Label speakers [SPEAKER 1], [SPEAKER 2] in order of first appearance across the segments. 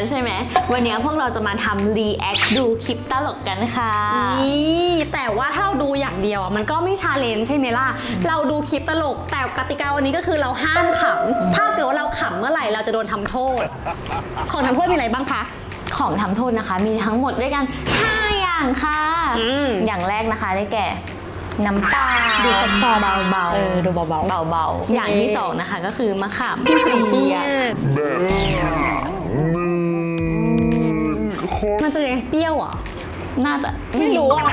[SPEAKER 1] อปคอร์นกันใช่ไหม วันนี้พวกเราจะมาทำรีแอคดูคลิปตลกกันค่ะ
[SPEAKER 2] นี่แต่ว่าถ้าเราดูอย่างเดียวอะมันก็ไม่ชาเลนจ์ใช่ไหมล่ะ เราดูคลิปตลก แต่กติกาวันนี้ก็คือเราห้ามขำถ้าเกิดว่าเราขำเมื่อไหร่เราจะโดนทำโทษ ของทำโทษมีอะไรบ้างคะ
[SPEAKER 1] ของทำโทษนะคะ มีทั้งหมดด้วยกัน 5 อย่างค่ะ
[SPEAKER 2] อืม
[SPEAKER 1] อย่างแรกนะคะได้แก่ น้ำตา
[SPEAKER 2] ดูซอฟต์ๆ
[SPEAKER 1] เบาๆ
[SPEAKER 2] เออดูเบาๆ
[SPEAKER 1] เบาๆ อย่างที่สองนะคะก็คือมะขามเปียก
[SPEAKER 2] มันจะยังเปรี้ยวเหรอะ
[SPEAKER 1] น่าจะ
[SPEAKER 2] ไม่รู้อะ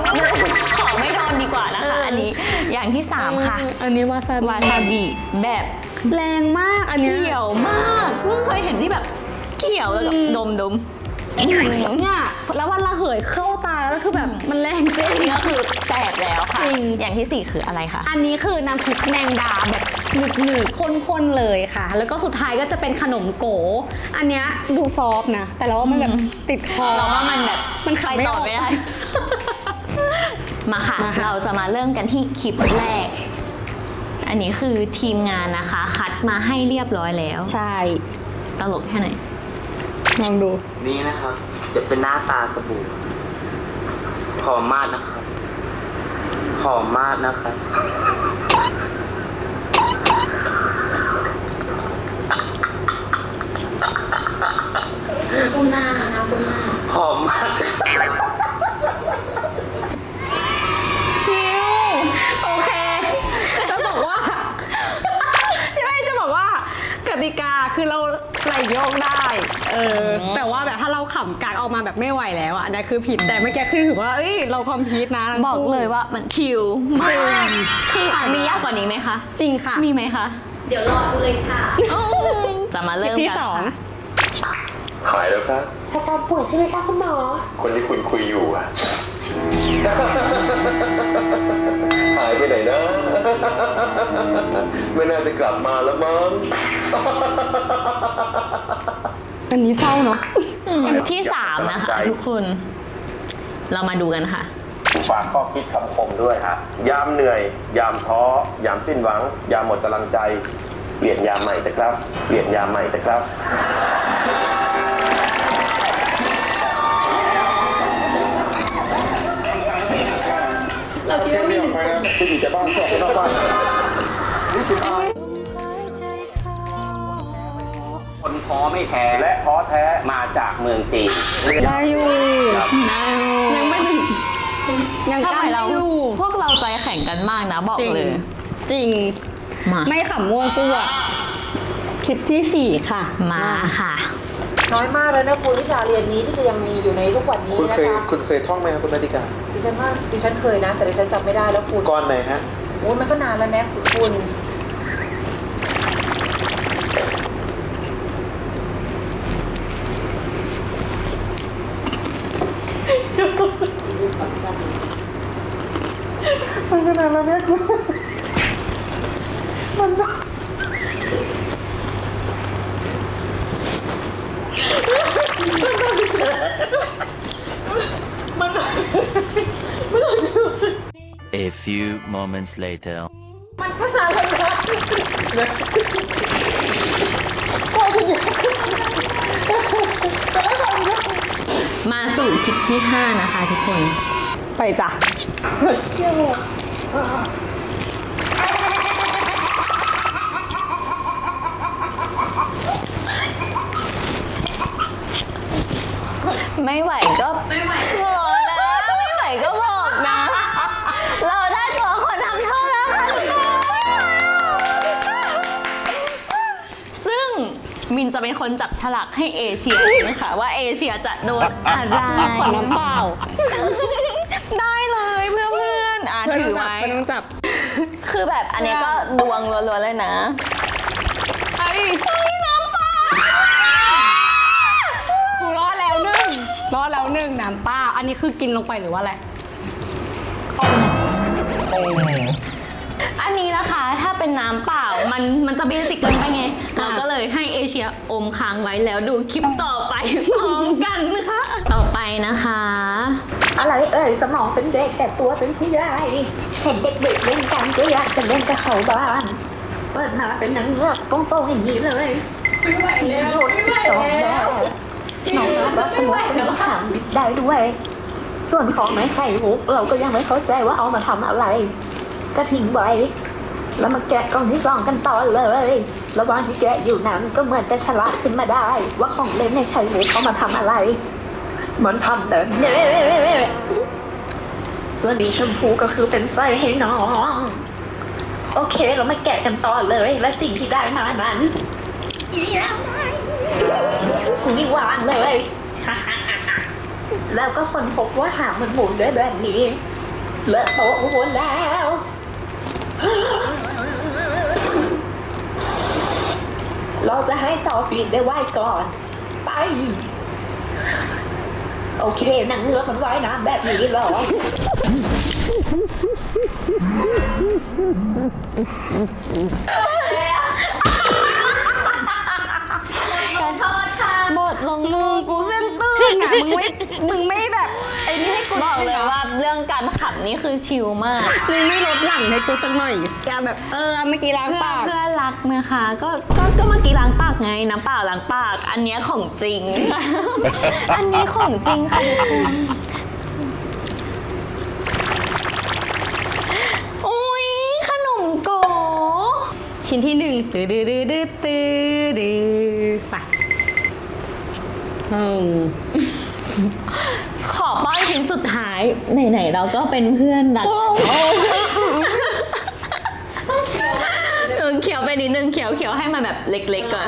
[SPEAKER 1] ขอไม่โดนดีกว่านะคะ อันนี้อย่างที่สามค่ะ
[SPEAKER 2] อันนี้วาซาบิ
[SPEAKER 1] วาซาบิแบบ
[SPEAKER 2] แรงมากอันเนี้ย
[SPEAKER 1] เขียวมากเพิ่งเคยเห็นที่แบบเขียวแล้วกับ
[SPEAKER 2] อืม
[SPEAKER 1] ดมดม
[SPEAKER 2] เนี่ยแล้ววันละเหยเข้าตา แล้วคือแบบมันแรงจริง
[SPEAKER 1] นี่ก็คือแสบแล้วค่ะ
[SPEAKER 2] จริง
[SPEAKER 1] อย่างที่สี่คืออะไรคะ
[SPEAKER 2] อันนี้คือน้ำพริกแมงดาแบบหนึบหนึบข้นๆเลยค่ะ แล้วก็สุดท้ายก็จะเป็นขนมโก อันเนี้ยดูซอฟต์นะ แต่เราว่ามันแบบติดคอ
[SPEAKER 1] เราว่ามันแบบ
[SPEAKER 2] มันขายไม่
[SPEAKER 1] ต่
[SPEAKER 2] อ
[SPEAKER 1] อ
[SPEAKER 2] อก
[SPEAKER 1] ไม่ได้มาค่ะ
[SPEAKER 2] มาค่ะ
[SPEAKER 1] เราจะมาเริ่มกันที่คลิปแรก อันนี้คือทีมงานนะคะ คัดมาให้เรียบร้อยแล้ว
[SPEAKER 2] ใช่
[SPEAKER 1] ตลกแค่ไหน
[SPEAKER 2] ลองดู
[SPEAKER 3] นี่นะครับ จะเป็นหน้าตาสบู่ห อมมากนะครับหอมมากนะครับ
[SPEAKER 2] ก้มหน้านะก้มหน้า
[SPEAKER 3] หอมมาก
[SPEAKER 2] โยกได้ เออ แต่ว่าแบบถ้าเราขำกากออกมาแบบไม่ไหวแล้วอะอันนั้นคือผิด แต่เมื่อกี้คือถือว่า เอ้ย เราคอมพิวต์นะทั้ง
[SPEAKER 1] บอก
[SPEAKER 2] คู่
[SPEAKER 1] เลยว่ามันชิลมากคือมียากกว่านี้ไหมคะ
[SPEAKER 2] จริงค่ะ
[SPEAKER 1] มีไหมคะ
[SPEAKER 4] เดี๋ยวรอดูเลยค่ะ
[SPEAKER 1] จะมา
[SPEAKER 2] คลิ
[SPEAKER 1] เริ่
[SPEAKER 2] ป
[SPEAKER 1] ม
[SPEAKER 2] ที่
[SPEAKER 1] กัน
[SPEAKER 2] สอง
[SPEAKER 1] ค่ะ
[SPEAKER 5] หายแล้วครับ
[SPEAKER 4] อาการป่วยใช่ไหมคะคุณหมอ
[SPEAKER 5] คนที่คุณคุยอยู่อะ หายไปไหนนะ ไม่น่าจะกลับมาแล้วมั้ง
[SPEAKER 2] อันนี้เศร้าเนาะ
[SPEAKER 1] ที่สามนะคะทุกคน เรามาดูกันค่ะ
[SPEAKER 5] ฝากข้อคิดคำคมด้วยฮะยามเหนื่อย ยามท้อ ยามสิ้นหวัง ยามหมดกำลังใจ เปลี่ยนยามใหม่แต่ครับ เปลี่ยนยามใหม่แต่ครับ
[SPEAKER 4] เราคิดว่ามีหนึ่งคน
[SPEAKER 5] ที่อยู่จะบ้านก็นอกบ้าน
[SPEAKER 3] คนท้อไม่แพ้
[SPEAKER 5] และท้อแท้
[SPEAKER 3] มาจากเมืองจีน
[SPEAKER 2] ได้อยู่ยังไม่ถึงยัง
[SPEAKER 1] ทำไม
[SPEAKER 2] จำ
[SPEAKER 1] เรา
[SPEAKER 2] ได้อยู่
[SPEAKER 1] พวกเราใจแข่งกันมากนะบอก
[SPEAKER 2] จริง
[SPEAKER 1] เลย
[SPEAKER 2] จริง
[SPEAKER 1] มา
[SPEAKER 2] ไม่ขำมั่วซั่วคลิปที่สี่ค่ะ
[SPEAKER 1] มาค่ะ
[SPEAKER 6] น้อยมากแล้วนะคุณวิชาเรียนนี้ที่จะยังมีอยู่ในทุกวันนี้
[SPEAKER 5] คุณ
[SPEAKER 6] นะ
[SPEAKER 5] เคย
[SPEAKER 6] คะ
[SPEAKER 5] คุณเคยท่องไหมครับคุณนาติกา
[SPEAKER 6] ดิฉันว่าดิฉันเคยนะ แต่ดิฉันจำไม่ได้แล้วคุณ
[SPEAKER 5] ก้อนไหนฮะ
[SPEAKER 6] โอ้ยมันก็นานแล้วนะคุณคุณ
[SPEAKER 7] A few moments later.
[SPEAKER 1] มาสู่คลิปที่ 5 นะคะทุกคน
[SPEAKER 2] ไปจ้ะ
[SPEAKER 1] ไม่ไหวก็ไม่ไหว มินจะเป็นคนจับฉลากให้เอเชียนะคะว่าเอเชียจะโดนอะไร
[SPEAKER 2] ขอน้ำเปล่า
[SPEAKER 1] ได้เลยเพื่อนเพื่อนๆอะถือไว้
[SPEAKER 2] ไม่ต้องจับ
[SPEAKER 1] คือแบบอันเนี้ยก็ดวงล้วนๆเลยนะ
[SPEAKER 2] ไอ้น้ำเปล่ากูรอดแล้วหนึ่งรอดแล้วหนึ่งน้ำเปล่าอันนี้คือกินลงไปหรือว่าอะไร
[SPEAKER 1] อั นนี้นะคะถ้าเป็นน้ำเปล่ามันมันจะเบสิกเกินไปไง เราก็เลยให้เอเชียอมค้างไว้แล้วดูคลิปต่อไปพร้อมกันนะคะต่อไปนะคะ
[SPEAKER 4] อะไรเอ่ยสมองเป็นเด็กแต่ตัวเป็นผู้ใหญ่เห็นเด็กๆเล่นกันก็อยากจะเล่นกับเขาบ้างเปิดมาเป็นหนังเงือกโป้งๆอย่างนี้เลยรถสิบสองแล้วน้องรับว่าขโมยเป็นถามได้ด้วย ส่วนของไม้ไข่มุกเราก็ยังไม่เข้าใจว่าเอามาทำอะไร ก็ทิ้งไว้ แล้วมาแกะกล่องที่สองกันต่อเลย ระหว่างที่แกะอยู่นั้นก็เหมือนจะฉลาดขึ้นมาได้ ว่าของเล่นในไข่มุกเอามาทำอะไร เหมันทำแบบนี้ส่วนบีชมพูก็คือเป็นไส้ให้น้อง โอเค เรามาแกะกันต่อเลย และสิ่งที่ได้มานั้นนี่วางเลยแล้วก็คนพบว่าหางมันหมุนได้แบบนี้เลอะโต๊ะหมดแล้ว เราจะให้ซอฟีนได้ไหว้ก่อน ไป โอเคนางเงือกมันว่ายน้ำแบบนี้เหรอ
[SPEAKER 1] บทลง
[SPEAKER 2] มึงกูเส้นตื้นอะมึงไม่มึงไม่แบบไอ้นี่ให้กู
[SPEAKER 1] บอกเลย
[SPEAKER 2] หร
[SPEAKER 1] ว่า เรื่องการขับนี่คือชิลมาก
[SPEAKER 2] มึงไม่ลดหลั่นให้กูสักหน่อยแกแบบเออเมื่อกี้ล้าง
[SPEAKER 1] เพื่อ
[SPEAKER 2] ปาก
[SPEAKER 1] เพื่อรักนะคะก็ก็ก็เมื่อกี้ล้างปากไงน้ำเปล่าล้างปาก อันเนี้ยของจริง อันนี้ของจริงค่ะทุกคนอุ้ยขนมโก ชิ้นที่หนึ่งตื้อดื้อดื้อดื้อตื้อดื้อไป
[SPEAKER 2] อืม
[SPEAKER 1] ขอป้อน ชิ้นสุดท้ายไหนๆเราก็เป็นเพื่อนรักเออเขียวไปนิดนึงเขียวเขียวให้มันแบบเล็กๆก่อน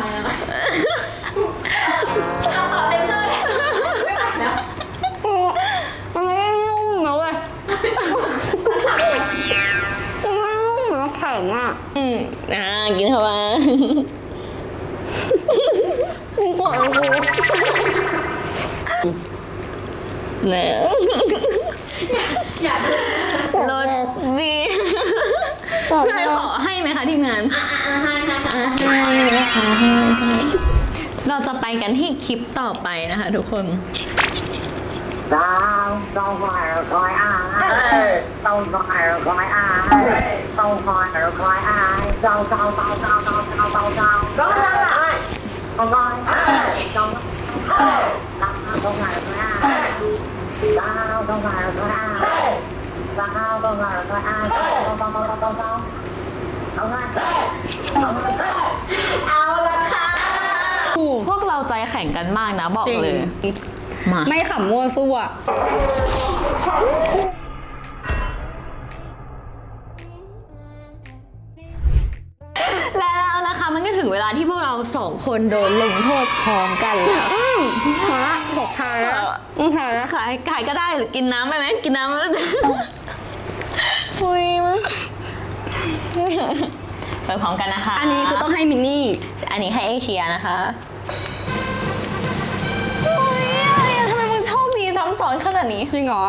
[SPEAKER 2] มันไม่ได้นุ่มนะเว้ยมันไม่ได้นุ่มนะแข็งอะ
[SPEAKER 1] อืมอ่ากินเข้ามา
[SPEAKER 2] กูขอกู
[SPEAKER 1] เนอะรสดีเพื่อนขอให้ไหมคะทีมงานให้นะคะให้ให้เราจะไปกันที่คลิปต่อไปนะคะทุกคน
[SPEAKER 4] Tao, tao phải là coi ai Tao phải là coi ai Tao phải là coi ai Tao, tao, tao, tao, tao, tao, tao, tao Đó là ai Tao coi ai Tao, tao, tao phải là coi ai Tao, tao phải là coi ai Tao, tao phải là coi ai Tao, tao, tao, tao, tao, tao Tao coi Tao coi
[SPEAKER 1] พวกเราใจแข็งกันมากนะบอก
[SPEAKER 2] จริง
[SPEAKER 1] เลยมา
[SPEAKER 2] ไม่ขำมั่วซั่ว
[SPEAKER 1] แล้วนะคะมันก็ถึงเวลาที่พวกเราสองคนโดนลงโทษพร้อมกันแล้ว
[SPEAKER 2] ฮะบอกทายแล้วอือหาแล้ว
[SPEAKER 1] ขายขายก็ได้หรือกินน้ำไปไหมกินน้ำแล้วอุ้ยมันไปพร้อมกันนะคะ
[SPEAKER 2] อันนี้คือต้องให้มินนี่
[SPEAKER 1] อันนี้ให้เอเชียนะคะโอ้ยอะไรอะทำไมมึงโชคดีซ้ำซ้อนขนาดนี้
[SPEAKER 2] จริงเหรอ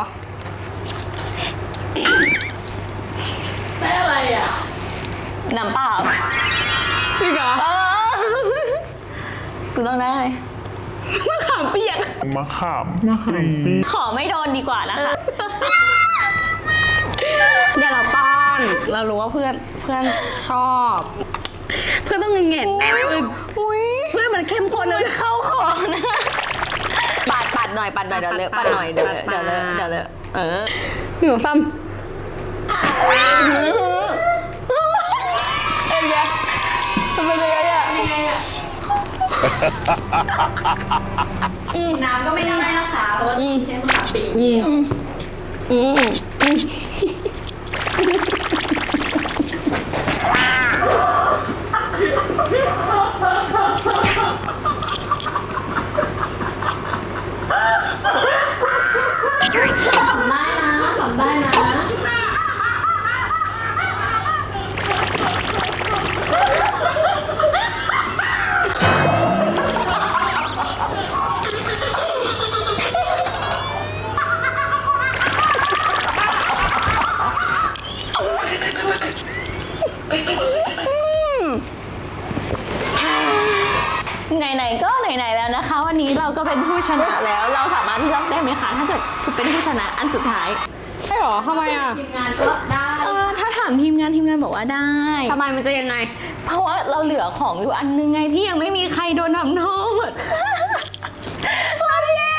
[SPEAKER 1] น้ำเปล่า
[SPEAKER 2] จริงเหรอ
[SPEAKER 1] เออกูต้องได้
[SPEAKER 2] มะขามเปียก
[SPEAKER 8] มะขามมะขามปี
[SPEAKER 1] ขอไม่โดนดีกว่านะคะ
[SPEAKER 2] เดี๋ยวเราป้อน เรารู้ว่าเพื่อนเพื่อนชอบ เพื่อนต้องเงียบๆแน่เลยเพื่อนมันเข้มข้นเลย
[SPEAKER 1] เข้าคอนะปัดปัดหน่อยปัดหน่อยเดี๋ยวเลอะปัดหน่อยเดี๋ยวเลอะเดี๋ยวเลอะเดี๋ยวเลอะเออ
[SPEAKER 2] หนูซ้ำเอ็มยะทำไมเลยอะ น้ำก็ไม่ได้นะคะเพราะว่าใช้มะขามปีอืมอืมอืม
[SPEAKER 1] นผู้ชนะ อันสุดท้าย
[SPEAKER 2] ใช่หรอทำไมอะ
[SPEAKER 1] เออถ้าถามทีมงานทีมงานบอกว่าได้
[SPEAKER 2] ทำไมมันจะยังไง
[SPEAKER 1] เพราะว่าเราเหลือของอยู่อันนึงไงที่ยังไม่มีใครโดนทำโทษเราแย่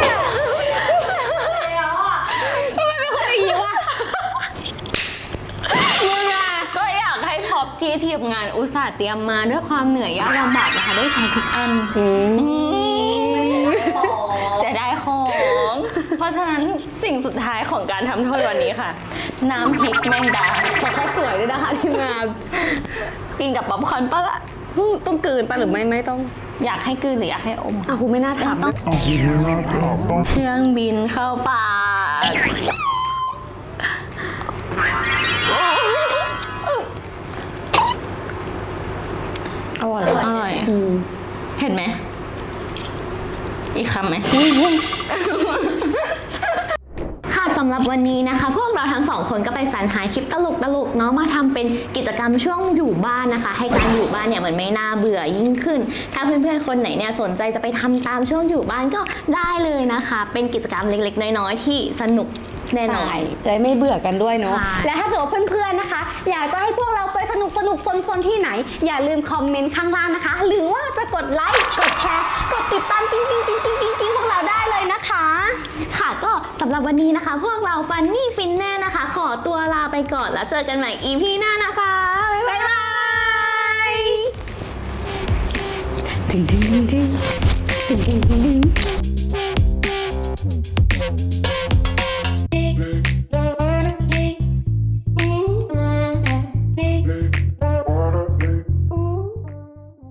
[SPEAKER 1] ทำไมเป็นคนอย่างนี้วะมึงอะก็อยากให้ท็อปที่ทีมงานอุตส่าห์เตรียมมาด้วยความเหนื่อยยากลำบากนะคะได้ใช้ทุกอันเสีะฉะนั้นสิ่งสุดท้ายของการทำโทษวันนี้ค่ะ น้ำพริกแมงดาขอข้าวสวยด้วยนะคะทีมงานกินกับป๊อปคอร์นปะละ
[SPEAKER 2] ต้องกลืนปะหรือไม่ไม่ต้อง
[SPEAKER 1] อยากให้กลืนหรืออยากให้อม
[SPEAKER 2] อะคุณไม่น่าถาม
[SPEAKER 1] ต้อง
[SPEAKER 8] เอาทีนี้น่าถามต้อง
[SPEAKER 1] เครื่องบินเข้าปากอร่อยอร่อยเห็นไหม อีกคำไหมค่ะสำหรับวันนี้นะคะ พวกเราทั้งสองคนก็ไปสรรหาคลิปตลกๆเนาะมาทำเป็นกิจกรรมช่วงอยู่บ้านนะคะ ให้การอยู่บ้านเนี่ยเหมือนไม่น่าเบื่อยิ่งขึ้น ถ้าเพื่อนๆคนไหนเนี่ยสนใจจะไปทำตามช่วงอยู่บ้านก็ได้เลยนะคะ เป็นกิจกรรมเล็กๆ น้อยๆที่สนุกแน่นอน
[SPEAKER 2] ใช่จะได้ไม่เบื่อกันด้วยเนาะ
[SPEAKER 1] ใช่
[SPEAKER 2] และถ้าเกิดว่าเพื่อนๆนะคะ อยากจะให้พวกเราไปสนุกสนุกๆซนๆที่ไหน อย่าลืมคอมเมนต์ข้างล่างนะคะ หรือว่าจะกดไลค์ กดแชร์ กดติดตามกิ๊งกิ๊งกิ๊งกิ๊ง นะคะ
[SPEAKER 1] ค่ะก็สำหรับวันนี้นะคะ พวกเราฟันนี่ฟินแน่นะคะ ขอตัวลาไปก่อนแล้วเจอกันใหม่ EP หน้านะคะ บ๊ายบาย
[SPEAKER 2] ถึงถึงถึงถึงถึงถึงถึง